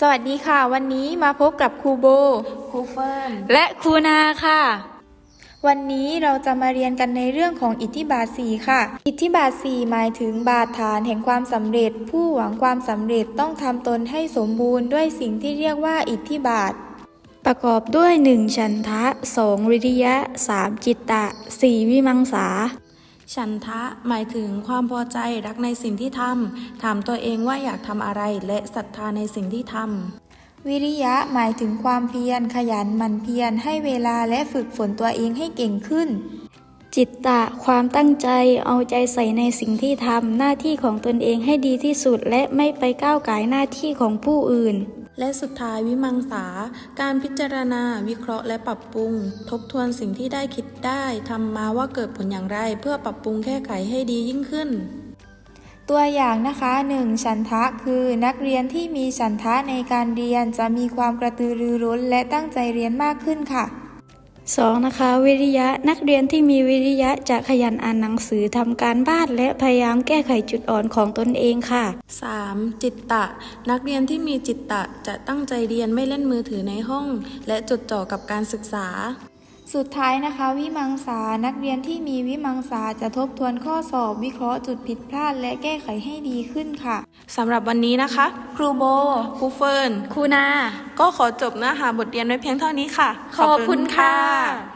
สวัสดีค่ะ วันนี้มาพบกับครูโบ ครูเฟิร์นและครูนาค่ะ วันนี้เราจะมาเรียนกันในเรื่องของอิทธิบาทสีค่ะ อิทธิบาทสีหมายถึงบาทฐานแห่งความสำเร็จ ผู้หวังความสำเร็จต้องทำตนให้สมบูรณ์ด้วยสิ่งที่เรียกว่าอิทธิบาท ประกอบด้วย 1. ฉันทะ 2. วิริยะ 3. จิตตะ 4. วิมังสา ฉันทะหมายถึงความพอใจรักในสิ่งที่ทำถามตัวเองว่าอยากทำอะไรและศรัทธาในสิ่งที่ทำวิริยะหมายถึงความเพียรขยันหมั่นเพียรให้เวลาและฝึกฝนตัวเองให้เก่งขึ้น จิตตะความตั้งใจเอาใจใส่ในสิ่งที่ทำหน้าที่ของตนเองให้ดีที่สุดและไม่ไปก้าวไก่ายหน้าที่ของผู้อื่น และสุดท้ายวิมังสา การพิจารณา วิเคราะห์และปรับปรุง ทบทวนสิ่งที่ได้คิดได้ทำมาว่าเกิดผลอย่างไร เพื่อปรับปรุงแก้ไขให้ดียิ่งขึ้น ตัวอย่างนะคะ 1. ฉันทะคือนักเรียนที่มีฉันทะในการเรียนจะมีความกระตือรือร้นและตั้งใจเรียนมากขึ้นค่ะ 2. นะคะ วิริยะนักเรียนที่มีวิริยะจะขยันอ่านหนังสือทำการบ้านและพยายามแก้ไขจุดอ่อนของตนเองค่ะ 3. จิตตะ นักเรียนที่มีจิตตะจะตั้งใจเรียนไม่เล่นมือถือในห้อง และจดจ่อกับการศึกษา สุดท้ายนะคะ วิมังสานักเรียนที่มีวิมังสาจะทบทวนข้อสอบวิเคราะห์จุดผิดพลาด และแก้ไขให้ดีขึ้นค่ะสำหรับวันนี้นะคะ ครูโบครูเฟิร์นครูนา ก็ขอจบเนื้อหาบทเรียนไว้เพียงเท่านี้ค่ะ ขอบคุณค่ะ